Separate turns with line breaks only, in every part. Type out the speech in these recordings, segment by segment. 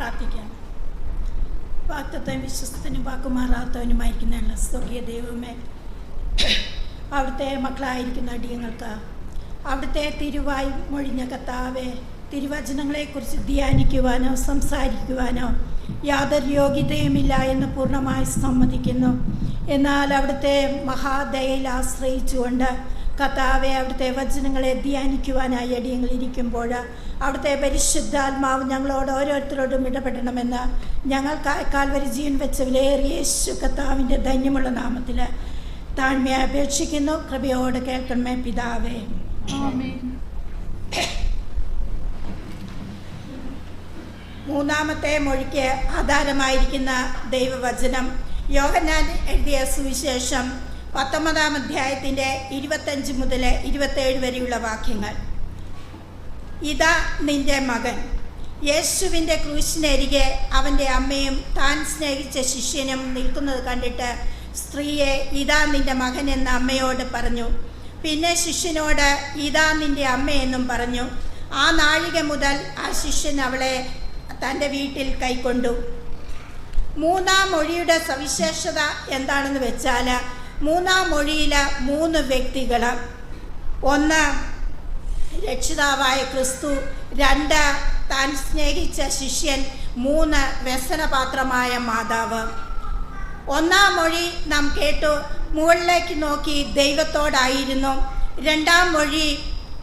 പ്രാർത്ഥിക്കാം. വാക്തത്വം വിശ്വസത്തിനും വാക്കുമാറാത്തവനുമായിരിക്കുന്ന സ്വർഗീയ ദൈവമേ അവിടുത്തെ മക്കളായിരിക്കുന്ന അടിയങ്ങൾക്ക് അവിടുത്തെ തിരുവായി മൊഴിഞ്ഞ കത്താവെ തിരുവചനങ്ങളെക്കുറിച്ച് ധ്യാനിക്കുവാനോ സംസാരിക്കുവാനോ യാതൊരു യോഗ്യതയുമില്ല എന്ന് പൂർണമായി സമ്മതിക്കുന്നു. എന്നാൽ അവിടുത്തെ മഹാദയയിൽ ആശ്രയിച്ചുകൊണ്ട് കർത്താവെ അവിടുത്തെ വചനങ്ങളെ ധ്യാനിക്കുവാനായി അടിയങ്ങളിരിക്കുമ്പോൾ അവിടുത്തെ പരിശുദ്ധാത്മാവ് ഞങ്ങളോട് ഓരോരുത്തരോടും ഇടപെടണമെന്ന് ഞങ്ങൾ കാൽവരി ജീവൻ വെച്ച വിലയേറിയ യേശു കർത്താവിന്റെ ധന്യമുള്ള നാമത്തിൽ താഴ്മയെ അപേക്ഷിക്കുന്നു. കൃപയോട് കേൾക്കണമേ പിതാവേ. മൂന്നാമത്തെ മൊഴിക്ക് ആധാരമായിരിക്കുന്ന ദൈവവചനം യോഗനാൻ എഴുതിയ സുവിശേഷം പത്തൊമ്പതാം അധ്യായത്തിന്റെ ഇരുപത്തഞ്ച് മുതൽ ഇരുപത്തേഴ് വരെയുള്ള വാക്യങ്ങൾ. ഇതാ നിന്റെ മകൻ. യേശുവിന്റെ ക്രൂശിനരികെ അവന്റെ അമ്മയും താൻ സ്നേഹിച്ച ശിഷ്യനും നിൽക്കുന്നത് കണ്ടിട്ട് സ്ത്രീയെ ഇതാ നിന്റെ മകൻ എന്ന അമ്മയോട് പറഞ്ഞു. പിന്നെ ശിഷ്യനോട് ഇതാ നിന്റെ അമ്മയെന്നും പറഞ്ഞു. ആ നാഴിക മുതൽ ആ ശിഷ്യൻ അവളെ തന്റെ വീട്ടിൽ കൈക്കൊണ്ടു. മൂന്നാം മൊഴിയുടെ സവിശേഷത എന്താണെന്ന് വെച്ചാൽ മൂന്നാം മൊഴിയിൽ മൂന്ന് വ്യക്തികൾ ഒന്ന് രക്ഷിതാവായ ക്രിസ്തു രണ്ട് താൻ സ്നേഹിച്ച ശിഷ്യൻ മൂന്ന് വ്യസനപാത്രമായ മാതാവ്. ഒന്നാം മൊഴി നാം കേട്ടു മുകളിലേക്ക് നോക്കി ദൈവത്തോടായിരുന്നു. രണ്ടാം മൊഴി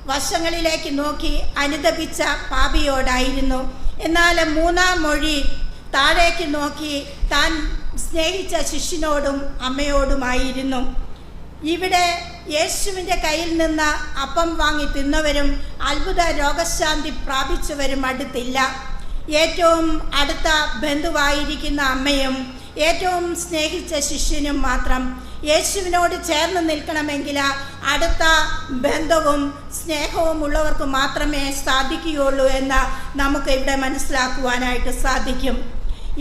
വശങ്ങളിലേക്ക് നോക്കി അനുദപിച്ച പാപിയോടായിരുന്നു. എന്നാൽ മൂന്നാം മൊഴി താഴേക്ക് നോക്കി താൻ സ്നേഹിച്ച ശിഷ്യനോടും അമ്മയോടുമായിരുന്നു. ഇവിടെ യേശുവിന്റെ കയ്യിൽ നിന്ന് അപ്പം വാങ്ങി തിന്നവരും അത്ഭുത രോഗശാന്തി പ്രാപിച്ചവരും അടുത്തില്ല. ഏറ്റവും അടുത്ത ബന്ധുവായിരിക്കുന്ന അമ്മയും ഏറ്റവും സ്നേഹിച്ച ശിഷ്യനും മാത്രം യേശുവിനോട് ചേർന്ന് നിൽക്കണമെങ്കിൽ അടുത്ത ബന്ധവും സ്നേഹവും ഉള്ളവർക്ക് മാത്രമേ സാധിക്കുകയുള്ളൂ എന്ന് നമുക്ക് ഇവിടെ മനസ്സിലാക്കുവാനായിട്ട് സാധിക്കും.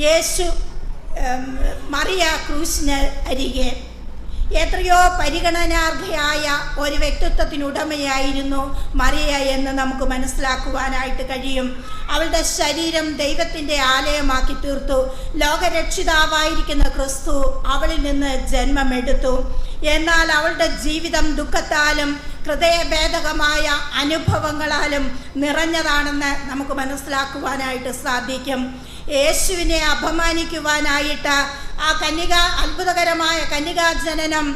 യേശു മറിയ ക്രൂശിന് അരികെ. എത്രയോ പരിഗണനാർഹയായ ഒരു വ്യക്തിത്വത്തിനുടമയായിരുന്നു മറിയ എന്ന് നമുക്ക് മനസ്സിലാക്കുവാനായിട്ട് കഴിയും. അവളുടെ ശരീരം ദൈവത്തിന്റെ ആലയമാക്കി തീർത്തു. ലോകരക്ഷിതാവായിരിക്കുന്ന ക്രിസ്തു അവളിൽ നിന്ന് ജന്മമെടുത്തു. എന്നാൽ അവളുടെ ജീവിതം ദുഃഖത്താലും ഹൃദയഭേദകമായ അനുഭവങ്ങളാലും നിറഞ്ഞതാണെന്ന് നമുക്ക് മനസ്സിലാക്കുവാനായിട്ട് സാധിക്കും. യേശുവിനെ അപമാനിക്കുവാനായിട്ട് ആ കന്യക അത്ഭുതകരമായ കന്യകാ ജനനം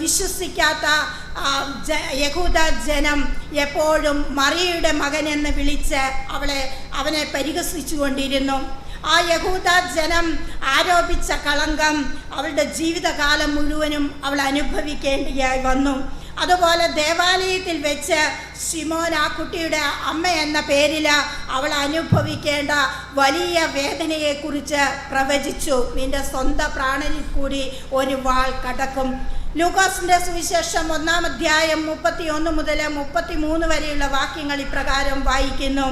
വിശ്വസിക്കാത്ത യഹൂദ ജനം എപ്പോഴും മറിയയുടെ മകൻ എന്ന് വിളിച്ച് അവളെ അവനെ പരിഹസിച്ചു കൊണ്ടിരുന്നു ആ യഹൂദ ജനം ആരോപിച്ച കളങ്കം അവളുടെ ജീവിതകാലം മുഴുവനും അവൾ അനുഭവിക്കേണ്ടിയായി വന്നു. അതുപോലെ ദേവാലയത്തിൽ വെച്ച് ഷിമോൻ ആ കുട്ടിയുടെ അമ്മ എന്ന പേരിൽ അവൾ അനുഭവിക്കേണ്ട വലിയ വേദനയെക്കുറിച്ച് പ്രവചിച്ചു. നിന്റെ സ്വന്തം പ്രാണനിൽ കൂടി ഒരു വാൾ കടക്കും. ലൂക്കോസിന്റെ സുവിശേഷം ഒന്നാം അധ്യായം മുപ്പത്തി ഒന്ന് മുതൽ മുപ്പത്തി മൂന്ന് വരെയുള്ള വാക്യങ്ങൾ ഇപ്രകാരം വായിക്കുന്നു.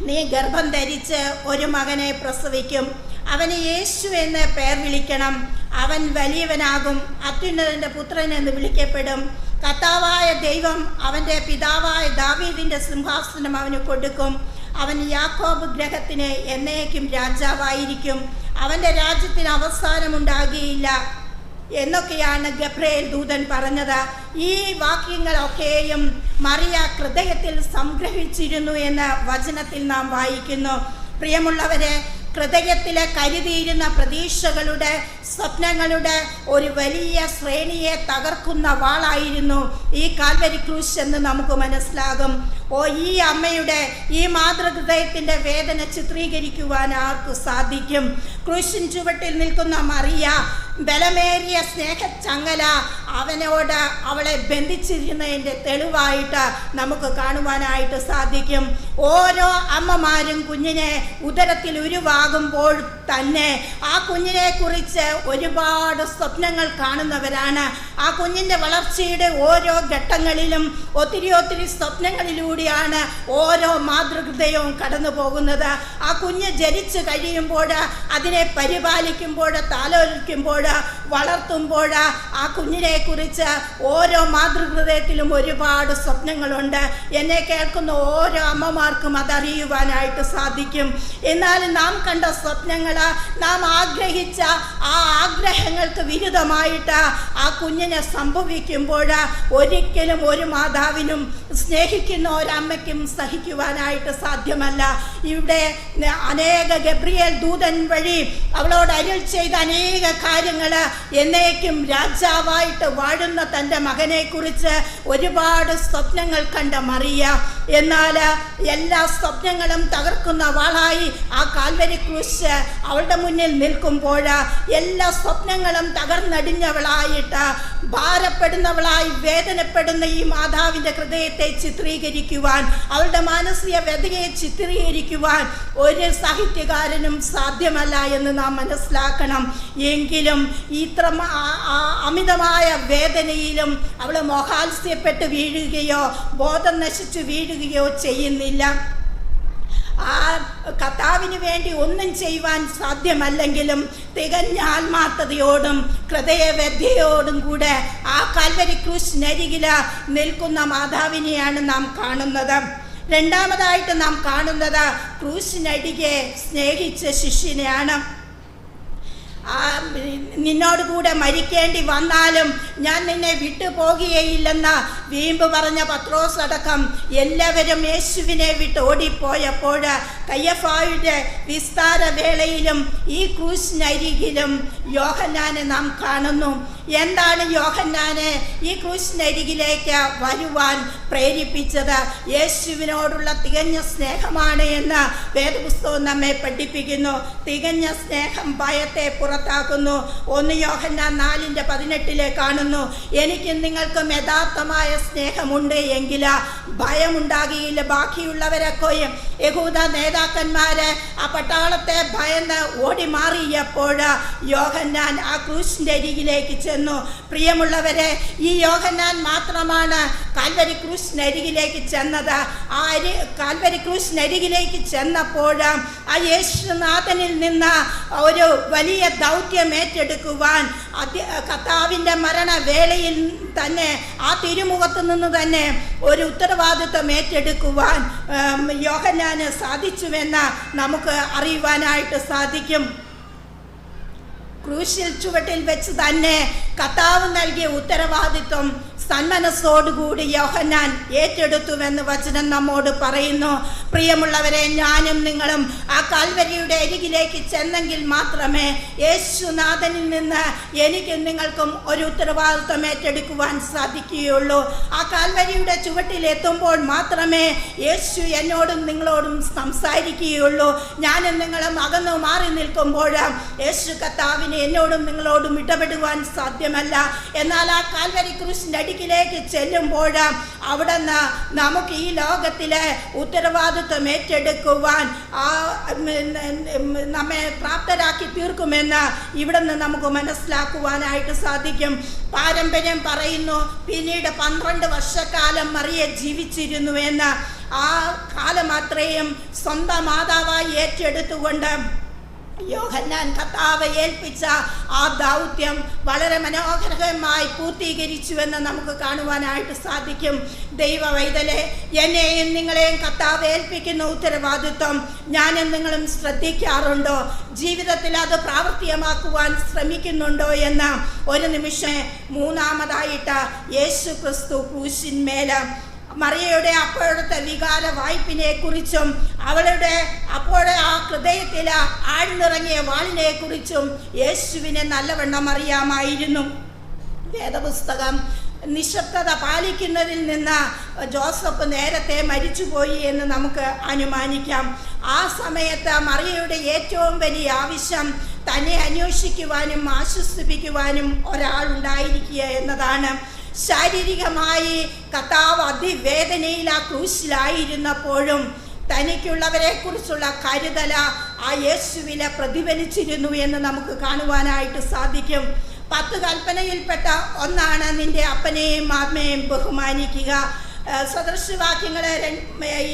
നീ ഗർഭം ധരിച്ച് ഒരു മകനെ പ്രസവിക്കും. അവന് യേശു എന്ന് പേർ വിളിക്കണം. അവൻ വലിയവനാകും. അത്യുന്നതന്റെ പുത്രൻ എന്ന് വിളിക്കപ്പെടും. കർത്താവായ ദൈവം അവന്റെ പിതാവായ ദാവീദിന്റെ സിംഹാസനം അവന് കൊടുക്കും. അവൻ യാക്കോബ് ഗ്രഹത്തിന് എന്നേക്കും രാജാവായിരിക്കും. അവന്റെ രാജ്യത്തിന് അവസാനമുണ്ടാകുകയില്ല എന്നൊക്കെയാണ് ഗബ്രയേൽ ദൂതൻ പറഞ്ഞത്. ഈ വാക്യങ്ങളൊക്കെയും മറിയ ഹൃദയത്തിൽ സംഗ്രഹിച്ചിരുന്നു എന്ന് വചനത്തിൽ നാം വായിക്കുന്നു. പ്രിയമുള്ളവരെ ഹൃദയത്തിലെ കരുതിയിരുന്ന പ്രതീക്ഷകളുടെ സ്വപ്നങ്ങളുടെ ഒരു വലിയ ശ്രേണിയെ തകർക്കുന്ന വാളായിരുന്നു ഈ കാൽവരി ക്രൂശ് എന്ന് നമുക്ക് മനസ്സിലാകും. ഓ ഈ അമ്മയുടെ ഈ മാതൃഹൃദയത്തിന്റെ വേദന ചിത്രീകരിക്കുവാൻ ആർക്ക് സാധിക്കും? ക്രൂശിൻ ചുവട്ടിൽ നിൽക്കുന്ന മറിയ ബലമേറിയ സ്നേഹച്ചങ്ങല അവനോട് അവളെ ബന്ധിച്ചിരുന്നതിന്റെ തെളിവായിട്ട് നമുക്ക് കാണുവാനായിട്ട് സാധിക്കും. ഓരോ അമ്മമാരും കുഞ്ഞിനെ ഉദരത്തിൽ ഉരുവാകുമ്പോൾ തന്നെ. ആ കുഞ്ഞിനെ കുറിച്ച് ഒരുപാട് സ്വപ്നങ്ങൾ കാണുന്നവരാണ്. ആ കുഞ്ഞിന്റെ വളർച്ചയുടെ ഓരോ ഘട്ടങ്ങളിലും ഒത്തിരി ഒത്തിരി സ്വപ്നങ്ങളിലൂടെയാണ് ഓരോ മാതൃഹൃദയവും കടന്നു പോകുന്നത്. ആ കുഞ്ഞ് ജനിച്ചു കഴിയുമ്പോൾ അതിനെ പരിപാലിക്കുമ്പോൾ താലോലിക്കുമ്പോൾ വളർത്തുമ്പോൾ ആ കുഞ്ഞിനെ കുറിച്ച് ഓരോ മാതൃഹൃദയത്തിലും ഒരുപാട് സ്വപ്നങ്ങളുണ്ട്. എന്നെ കേൾക്കുന്ന ഓരോ അമ്മമാർക്കും അതറിയുവാനായിട്ട് സാധിക്കും. എന്നാൽ നാം കണ്ട സ്വപ്നങ്ങൾ നാം ആഗ്രഹിച്ച ആ ആഗ്രഹങ്ങൾക്ക് വിരുദ്ധമായിട്ട് ആ കുഞ്ഞിനെ സംഭവിക്കുമ്പോൾ ഒരിക്കലും ഒരു മാതാവിനും സ്നേഹിക്കുന്ന ഒരമ്മയ്ക്കും സഹിക്കുവാനായിട്ട് സാധ്യമല്ല. ഇവിടെ അനേക ഗബ്രിയേൽ ദൂതൻ വഴി അവളോട് അരുൾ ചെയ്ത അനേക കാര്യങ്ങൾ എന്നേക്കും രാജാവായിട്ട് വാഴുന്ന തന്റെ മകനെക്കുറിച്ച് ഒരുപാട് സ്വപ്നങ്ങൾ കണ്ട മറിയ എന്നാൽ എല്ലാ സ്വപ്നങ്ങളും തകർക്കുന്ന വാളായി ആ കാൽവരി ക്രൂശ് അവളുടെ മുന്നിൽ നിൽക്കുമ്പോൾ എല്ലാ സ്വപ്നങ്ങളും തകർന്നടിഞ്ഞവളായിട്ട് ഭാരപ്പെടുന്നവളായി വേദനപ്പെടുന്ന ഈ മാതാവിന്റെ ഹൃദയത്തെ ചിത്രീകരിക്കുവാൻ അവളുടെ മാനസിക വ്യതയെ ചിത്രീകരിക്കുവാൻ ഒരു സാഹിത്യകാരനും സാധ്യമല്ല എന്ന് നാം മനസ്സിലാക്കണം. എങ്കിലും ഇത്ര അമിതമായ വേദനയിലും അവൾ മോഹാത്സ്യപ്പെട്ട് വീഴുകയോ ബോധം നശിച്ചു വീഴുകയോ ചെയ്യുന്നില്ല. ആ കർത്താവിന് വേണ്ടി ഒന്നും ചെയ്യുവാൻ സാധ്യമല്ലെങ്കിലും തികഞ്ഞ ആത്മാർത്ഥതയോടും ഹൃദയവ്യഥയോടും കൂടെ ആ കാൽവരി ക്രൂശിനരികിൽ നിൽക്കുന്ന മാതാവിനെയാണ് നാം കാണുന്നത്. രണ്ടാമതായിട്ട് നാം കാണുന്നത് ക്രൂശിനടികെ സ്നേഹിച്ച ശിഷ്യനെയാണ്. നിന്നോട് കൂടെ മരിക്കേണ്ടി വന്നാലും ഞാൻ നിന്നെ വിട്ടുപോകുകയില്ലെന്ന് വീമ്പ് പറഞ്ഞ പത്രോസ് അടക്കം എല്ലാവരും യേശുവിനെ വിട്ട് ഓടിപ്പോയപ്പോൾ കയ്യഫായുടെ വിസ്താര വേളയിലും ഈ ക്രൂശിനരികിലും യോഹനാനെ നാം കാണുന്നു. എന്താണ് യോഹന്നാനെ ഈ ക്രൂശിനരികിലേക്ക് വരുവാൻ പ്രേരിപ്പിച്ചത്? യേശുവിനോടുള്ള തികഞ്ഞ സ്നേഹമാണ് എന്ന് വേദപുസ്തകം നമ്മെ പഠിപ്പിക്കുന്നു. തികഞ്ഞ സ്നേഹം ഭയത്തെ പുറത്താക്കുന്നു. ഒന്ന് യോഹന്നാൻ നാലിന്റെ പതിനെട്ടിലെ കാണുന്നു. എനിക്ക് നിങ്ങൾക്കും യഥാർത്ഥമായ സ്നേഹമുണ്ട് എങ്കിൽ ഭയമുണ്ടാകുകയില്ല ബാക്കിയുള്ളവരൊക്കെയും യഹൂദ നേതാക്കന്മാര് ആ പട്ടാളത്തെ ഭയന്ന് ഓടി മാറിയപ്പോൾ യോഹന്നാൻ ആ ക്രൂശിന്റെ അരികിലേക്ക് ചെന്നു പ്രിയമുള്ളവരെ ഈ യോഹന്നാൻ മാത്രമാണ് കാൽവരി ക്രൂശിനരികിലേക്ക് ചെന്നത്. ആ അരി കാൽവരി ക്രൂശിനരികിലേക്ക് ചെന്നപ്പോൾ ആ യേശുനാഥനിൽ നിന്ന് ഒരു വലിയ ദൗത്യം ഏറ്റെടുക്കുവാൻ അതി കർത്താവിന്റെ മരണവേളയിൽ തന്നെ ആ തിരുമുഖത്ത് നിന്ന് തന്നെ ഒരു ഉത്തരവാദിത്വം ഏറ്റെടുക്കുവാൻ യോഹന്നാന് സാധിച്ചുവെന്ന് നമുക്ക് അറിയുവാനായിട്ട് സാധിക്കും. ക്രൂശിൽ ചുവട്ടിൽ വെച്ച് തന്നെ കർത്താവ് നൽകിയ ഉത്തരവാദിത്വം സന്മനസ്സോടുകൂടി യോഹന്നാൻ ഏറ്റെടുത്തുവെന്ന് വചനം നമ്മോട് പറയുന്നു. പ്രിയമുള്ളവരെ ഞാനും നിങ്ങളും ആ കാൽവരിയുടെ അരികിലേക്ക് ചെന്നെങ്കിൽ മാത്രമേ യേശുനാഥനിൽ നിന്ന് എനിക്കും നിങ്ങൾക്കും ഒരു ഉത്തരവാദിത്വം ഏറ്റെടുക്കുവാൻ സാധിക്കുകയുള്ളൂ. ആ കാൽവരിയുടെ ചുവട്ടിൽ എത്തുമ്പോൾ മാത്രമേ യേശു എന്നോടും നിങ്ങളോടും സംസാരിക്കുകയുള്ളൂ. ഞാനും നിങ്ങളും അകന്നു മാറി നിൽക്കുമ്പോൾ യേശു കർത്താവിന് എന്നോടും നിങ്ങളോടും ഇടപെടുവാൻ സാധ്യമല്ല. എന്നാൽ ആ കാൽവരി ക്രൂശിന്റെ അടിക്കിലേക്ക് ചെല്ലുമ്പോൾ അവിടെ നിന്ന് നമുക്ക് ഈ ലോകത്തിലെ ഉത്തരവാദിത്വം ഏറ്റെടുക്കുവാൻ ആ നമ്മെ പ്രാപ്തരാക്കി തീർക്കുമെന്ന് ഇവിടെ നിന്ന് നമുക്ക് മനസ്സിലാക്കുവാനായിട്ട് സാധിക്കും. പാരമ്പര്യം പറയുന്നു പിന്നീട് പന്ത്രണ്ട് വർഷക്കാലം മറിയ ജീവിച്ചിരുന്നു എന്ന് ആ കാലം അത്രയും സ്വന്തം മാതാവായി ഏറ്റെടുത്തുകൊണ്ട് യോഹന്നാൻ കർത്താവ് ഏൽപ്പിച്ച ആ ദൗത്യം വളരെ മനോഹരമായി പൂർത്തീകരിച്ചുവെന്ന് നമുക്ക് കാണുവാനായിട്ട് സാധിക്കും. ദൈവ വൈതലെ എന്നെയും നിങ്ങളെയും കർത്താവ് ഏൽപ്പിക്കുന്ന ഉത്തരവാദിത്വം ഞാനും നിങ്ങളും ശ്രദ്ധിക്കാറുണ്ടോ? ജീവിതത്തിൽ അത് പ്രാവർത്തികമാക്കുവാൻ ശ്രമിക്കുന്നുണ്ടോ എന്ന് ഒരു നിമിഷം മൂന്നാമതായിട്ട് യേശു ക്രിസ്തു ക്രൂശിന്മേൽ മറിയയുടെ അപ്പോഴത്തെ വികാര വായ്പിനെ കുറിച്ചും അവളുടെ അപ്പോഴെ ആ ഹൃദയത്തിൽ ആഴ്ന്നിറങ്ങിയ വാളിനെ കുറിച്ചും യേശുവിനെ നല്ലവണ്ണം അറിയാമായിരുന്നു. വേദപുസ്തകം നിശബ്ദത പാലിക്കുന്നതിൽ നിന്ന് ജോസഫ് നേരത്തെ മരിച്ചുപോയി എന്ന് നമുക്ക് അനുമാനിക്കാം. ആ സമയത്ത് മറിയയുടെ ഏറ്റവും വലിയ ആവശ്യം തന്നെ അന്വേഷിക്കുവാനും ആശ്വസിപ്പിക്കുവാനും ഒരാളുണ്ടായിരിക്കുക എന്നതാണ്. ശാരീരികമായി കർത്താവ് അതിവേദനയിൽ ആ ക്രൂശിലായിരുന്നപ്പോഴും തനിക്കുള്ളവരെ കുറിച്ചുള്ള കരുതല ആ യേശുവിനെ പ്രതിഫലിച്ചിരുന്നു എന്ന് നമുക്ക് കാണുവാനായിട്ട് സാധിക്കും. പത്ത് കൽപ്പനയിൽപ്പെട്ട ഒന്നാണ് നിന്റെ അപ്പനെയും അമ്മയെയും ബഹുമാനിക്കുക. സദൃശവാക്യങ്ങൾ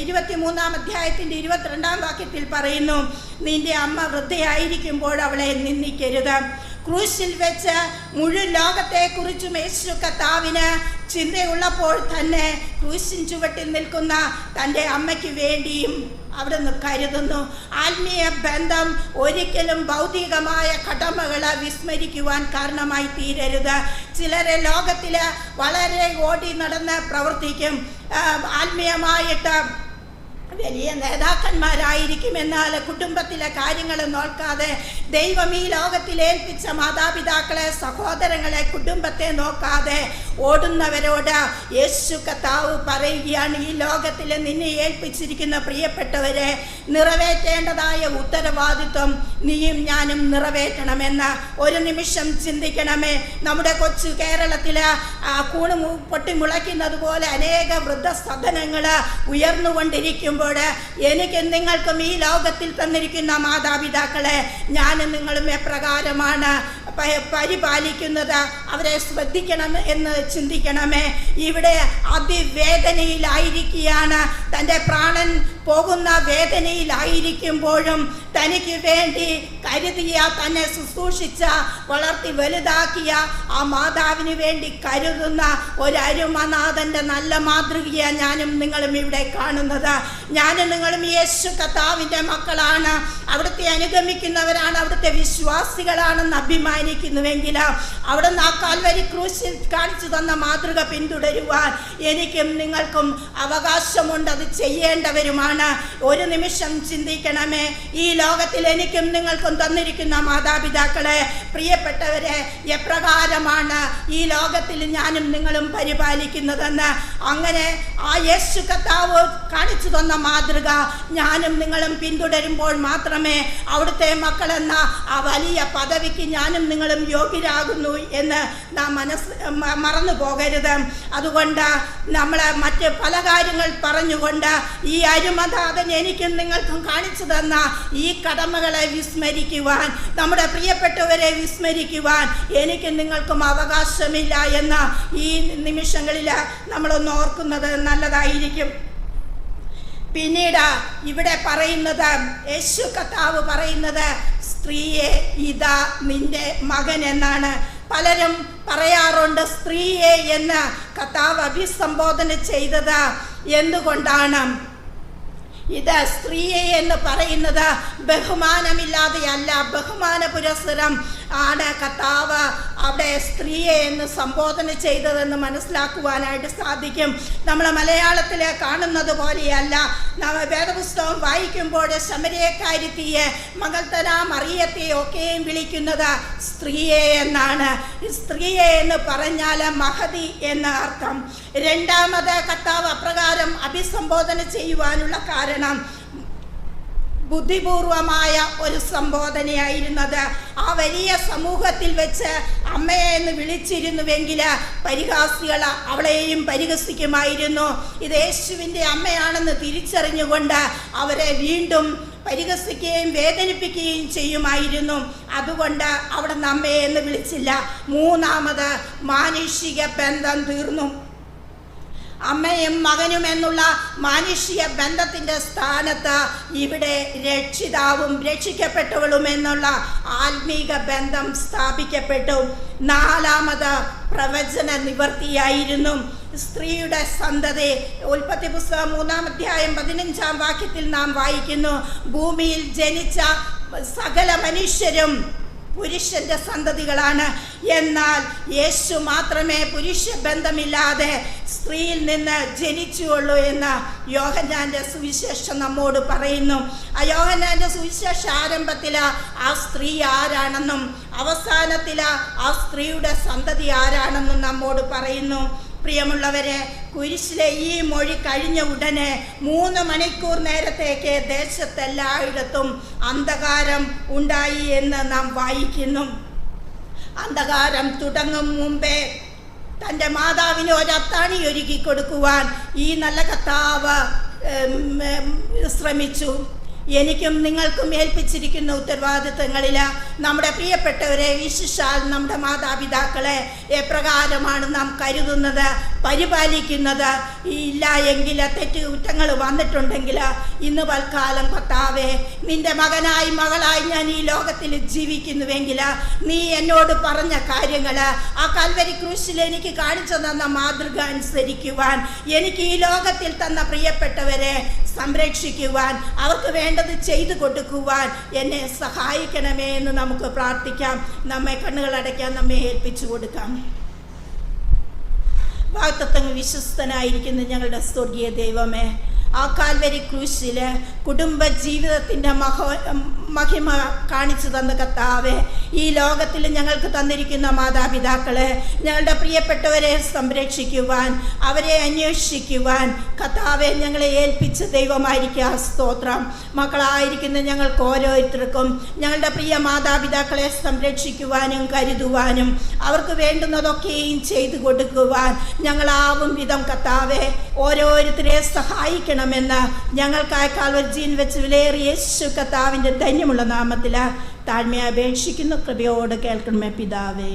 ഇരുപത്തി മൂന്നാം അധ്യായത്തിന്റെ ഇരുപത്തിരണ്ടാം വാക്യത്തിൽ പറയുന്നു നിന്റെ അമ്മ വൃദ്ധയായിരിക്കുമ്പോൾ അവളെ നിന്ദിക്കരുത്. ക്രൂശിൽ വെച്ച് മുഴുവൻ ലോകത്തെക്കുറിച്ചും യേശു കർത്താവിന് ചിന്തയുള്ളപ്പോൾ തന്നെ ക്രൂശിൻ ചുവട്ടിൽ നിൽക്കുന്ന തന്റെ അമ്മയ്ക്ക് വേണ്ടിയും അവിടുന്ന് കരുതുന്നു. ആത്മീയ ബന്ധം ഒരിക്കലും ഭൗതികമായ കടമകളെ വിസ്മരിക്കുവാൻ കാരണമായി തീരരുത്. ചിലരെ ലോകത്തിൽ വളരെ ഓടി നടന്ന് പ്രവർത്തിക്കും. ആത്മീയമായിട്ട് വലിയ നേതാക്കന്മാരായിരിക്കും എന്നാൽ കുടുംബത്തിലെ കാര്യങ്ങൾ നോക്കാതെ ദൈവം ഈ ലോകത്തിലേൽപ്പിച്ച മാതാപിതാക്കളെ സഹോദരങ്ങളെ കുടുംബത്തെ നോക്കാതെ ഓടുന്നവരോട് യേശു കത്താവ് പറയുകയാണ് ഈ ലോകത്തിൽ നിന്നെ ഏൽപ്പിച്ചിരിക്കുന്ന പ്രിയപ്പെട്ടവരെ നിറവേറ്റേണ്ടതായ ഉത്തരവാദിത്വം നീയും ഞാനും നിറവേറ്റണമെന്ന് ഒരു നിമിഷം ചിന്തിക്കണമേ. നമ്മുടെ കൊച്ചു കേരളത്തിൽ കൂണ് പൊട്ടിമുളയ്ക്കുന്നത് പോലെ അനേക വൃദ്ധസദനങ്ങൾ ഉയർന്നുകൊണ്ടിരിക്കുമ്പോൾ എനിക്ക് നിങ്ങൾക്കും ഈ ലോകത്തിൽ തന്നിരിക്കുന്ന മാതാപിതാക്കളെ ഞാനും നിങ്ങളും എപ്രകാരമാണ് പരിപാലിക്കുന്നത്? അവരെ ശ്രദ്ധിക്കണം എന്ന് ചിന്തിക്കണമേ. ഇവിടെ അതിവേദനയിലായിരിക്കുകയാണ്. തന്റെ പ്രാണൻ പോകുന്ന വേദനയിലായിരിക്കുമ്പോഴും തനിക്ക് വേണ്ടി കരുതിയ തന്നെ ശുശ്രൂഷിച്ച വളർത്തി വലുതാക്കിയ ആ മാതാവിന് വേണ്ടി കരുതുന്ന ഒരു അരുമനാഥന്റെ നല്ല മാതൃകയാണ് ഞാനും നിങ്ങളും ഇവിടെ കാണുന്നത്. ഞാനും നിങ്ങളും യേശു കർത്താവിന്റെ മക്കളാണ്. അവിടുത്തെ അനുഗമിക്കുന്നവരാണ് അവിടുത്തെ വിശ്വാസികളാണെന്ന് അഭിമാനിക്കുന്നുവെങ്കിൽ അവിടുന്ന് ആ കാൽവരി ക്രൂശിൽ കാണിച്ചു തന്ന മാതൃക പിന്തുടരുവാൻ എനിക്കും നിങ്ങൾക്കും അവകാശമുണ്ട്. അത് ചെയ്യേണ്ടവരുമാണ്. ഒരു നിമിഷം ചിന്തിക്കണമേ. ഈ ലോകത്തിൽ എനിക്കും നിങ്ങൾക്കും തന്നിരിക്കുന്ന മാതാപിതാക്കളെ പ്രിയപ്പെട്ടവരെ എപ്രകാരമാണ് ഈ ലോകത്തിൽ ഞാനും നിങ്ങളും പരിപാലിക്കുന്നതെന്ന്? അങ്ങനെ ആ യേശു കത്താവ് കാണിച്ചു തന്ന മാതൃക ഞാനും നിങ്ങളും പിന്തുടരുമ്പോൾ മാത്രമേ അവിടുത്തെ മക്കളെന്ന ആ വലിയ പദവിക്ക് ഞാനും നിങ്ങളും യോഗ്യരാകുന്നു എന്ന് നാം മനസ്സ് മറന്നു പോകരുത്. അതുകൊണ്ട് നമ്മൾ മറ്റ് പല കാര്യങ്ങൾ പറഞ്ഞുകൊണ്ട് ഈ അരുമതാതൻ എനിക്കും നിങ്ങൾക്കും കാണിച്ചു തന്ന ഈ കടമകളെ വിസ്മരിക്കുവാൻ നമ്മുടെ പ്രിയപ്പെട്ടവരെ വിസ്മരിക്കുവാൻ എനിക്ക് നിങ്ങൾക്കും അവകാശമില്ല എന്ന ഈ നിമിഷങ്ങളിൽ നമ്മളൊന്ന് ഓർക്കുന്നത് നല്ലതായിരിക്കും. പിന്നീട് ഇവിടെ പറയുന്നത് യേശു കർത്താവ് പറയുന്നത് സ്ത്രീയെ ഇതാ നിന്റെ മകൻ എന്നാണ്. പലരും പറയാറുണ്ട് സ്ത്രീയെ എന്ന് കർത്താവ് അഭിസംബോധന ചെയ്തത് എന്തുകൊണ്ടാണ്? ഇത് സ്ത്രീയെ എന്ന് പറയുന്നത് ബഹുമാനമില്ലാതെയല്ല ബഹുമാന പുരസ്സരം ആണ് കർത്താവ് അവിടെ സ്ത്രീയെ എന്ന് സംബോധന ചെയ്തതെന്ന് മനസ്സിലാക്കുവാനായിട്ട് സാധിക്കും. നമ്മൾ മലയാളത്തിൽ കാണുന്നത് പോലെയല്ല. വേദപുസ്തകം വായിക്കുമ്പോൾ ശമരേക്കാരിത്തിയെ മകൾത്തന മറിയത്തെ ഒക്കെയും വിളിക്കുന്നത് സ്ത്രീയെ എന്നാണ്. സ്ത്രീയെ എന്ന് പറഞ്ഞാൽ മഹതി എന്ന അർത്ഥം. രണ്ടാമത് കർത്താവ് അപ്രകാരം അഭിസംബോധന ചെയ്യുവാനുള്ള കാരണം ബുദ്ധിപൂർവമായ ഒരു സംബോധനയായിരുന്നത് ആ വലിയ സമൂഹത്തിൽ വെച്ച് അമ്മയെ എന്ന് വിളിച്ചിരുന്നുവെങ്കിൽ പരിഹാസികൾ അവളെയും പരിഹസിക്കുമായിരുന്നു. ഇത് യേശുവിന്റെ അമ്മയാണെന്ന് തിരിച്ചറിഞ്ഞുകൊണ്ട് അവരെ വീണ്ടും പരിഹസിക്കുകയും വേദനിപ്പിക്കുകയും ചെയ്യുമായിരുന്നു. അതുകൊണ്ട് അവിടെ നിന്ന് അമ്മയെ എന്ന് വിളിച്ചില്ല. മൂന്നാമത് മാനുഷിക ബന്ധം തീർന്നു. അമ്മയും മകനും എന്നുള്ള മാനുഷിക ബന്ധത്തിന്റെ സ്ഥാനത്ത് ഇവിടെ രക്ഷിതാവും രക്ഷിക്കപ്പെട്ടവളും എന്നുള്ള ആത്മീക ബന്ധം സ്ഥാപിക്കപ്പെട്ടു. നാലാമത് പ്രവചന നിവർത്തിയായിരുന്നു. സ്ത്രീയുടെ സന്തതി ഉൽപ്പത്തി പുസ്തകം മൂന്നാം അധ്യായം പതിനഞ്ചാം വാക്യത്തിൽ നാം വായിക്കുന്നു. ഭൂമിയിൽ ജനിച്ച സകല മനുഷ്യരും പുരുഷന്റെ സന്തതികളാണ്. എന്നാൽ യേശു മാത്രമേ പുരുഷ ബന്ധമില്ലാതെ സ്ത്രീയിൽ നിന്ന് ജനിച്ചുള്ളൂ എന്ന് യോഹനാന്റെ സുവിശേഷം നമ്മോട് പറയുന്നു. ആ യോഹനാന്റെ സുവിശേഷ ആരംഭത്തിൽ ആ സ്ത്രീ ആരാണെന്നും അവസാനത്തിൽ ആ സ്ത്രീയുടെ സന്തതി ആരാണെന്നും നമ്മോട് പറയുന്നു. പ്രിയമുള്ളവരെ കുരിശിലെ ഈ മൊഴി കഴിഞ്ഞ ഉടനെ മൂന്ന് മണിക്കൂർ നേരത്തേക്ക് ദേശത്തെല്ലായിടത്തും അന്ധകാരം ഉണ്ടായി എന്ന് നാം വായിക്കുന്നു. അന്ധകാരം തുടങ്ങും മുമ്പേ തന്റെ മാതാവിന് ഒരത്താണി ഒരുക്കി കൊടുക്കുവാൻ ഈ നല്ല ഉം, ശ്രമിച്ചു. എനിക്കും നിങ്ങൾക്കും ഏൽപ്പിച്ചിരിക്കുന്ന ഉത്തരവാദിത്തങ്ങളിൽ നമ്മുടെ പ്രിയപ്പെട്ടവരെ വിശിഷാൽ നമ്മുടെ മാതാപിതാക്കളെ എപ്രകാരമാണ് നാം കരുതുന്നത് പരിപാലിക്കുന്നത്. ഇല്ല എങ്കിൽ തെറ്റ് കുറ്റങ്ങൾ വന്നിട്ടുണ്ടെങ്കിൽ ഇന്ന് പൽക്കാലം പത്താവേ നിന്റെ മകനായി മകളായി ഞാൻ ഈ ലോകത്തിൽ ജീവിക്കുന്നുവെങ്കിൽ നീ എന്നോട് പറഞ്ഞ കാര്യങ്ങൾ ആ കൽവരി ക്രൂശിൽ എനിക്ക് കാണിച്ചു തന്ന മാതൃക അനുസരിക്കുവാൻ എനിക്ക് ഈ ലോകത്തിൽ തന്ന പ്രിയപ്പെട്ടവരെ സംരക്ഷിക്കുവാൻ അവർക്ക് വേണ്ടത് ചെയ്തു കൊടുക്കുവാൻ എന്നെ സഹായിക്കണമേ എന്ന് നമുക്ക് പ്രാർത്ഥിക്കാം. നമ്മെ കണ്ണുകളടയ്ക്കാൻ നമ്മെ ഏൽപ്പിച്ചു കൊടുക്കാം. വാക്തത്വങ്ങൾ വിശ്വസ്തനായിരിക്കുന്ന ഞങ്ങളുടെ സ്വർഗീയ ദൈവമേ ആ കാൽവരി ക്രൂശിലെ കുടുംബ ജീവിതത്തിന്റെ മഹോ മഹിമ കാണിച്ചു തന്ന കർത്താവെ ഈ ലോകത്തിൽ ഞങ്ങൾക്ക് തന്നിരിക്കുന്ന മാതാപിതാക്കളെ ഞങ്ങളുടെ പ്രിയപ്പെട്ടവരെ സംരക്ഷിക്കുവാൻ അവരെ അന്വേഷിക്കുവാൻ കർത്താവെ ഞങ്ങളെ ഏൽപ്പിച്ച ദൈവമായിരിക്കുക സ്തോത്രം. മക്കളായിരിക്കുന്ന ഞങ്ങൾക്ക് ഓരോരുത്തർക്കും ഞങ്ങളുടെ പ്രിയ മാതാപിതാക്കളെ സംരക്ഷിക്കുവാനും കരുതുവാനും അവർക്ക് വേണ്ടുന്നതൊക്കെയും ചെയ്തു കൊടുക്കുവാൻ ഞങ്ങളാവും വിധം കത്താവെ ഓരോരുത്തരെ സഹായിക്കണമെന്ന് ഞങ്ങൾക്കായി കാൽവർജീൻ വെച്ച് വിലയേറിയ യേശു കത്താവിന്റെ ധന്യമുള്ള നാമത്തിൽ താഴ്മയെ അപേക്ഷിക്കുന്നു കൃപയോട് കേൾക്കണമേ പിതാവേ.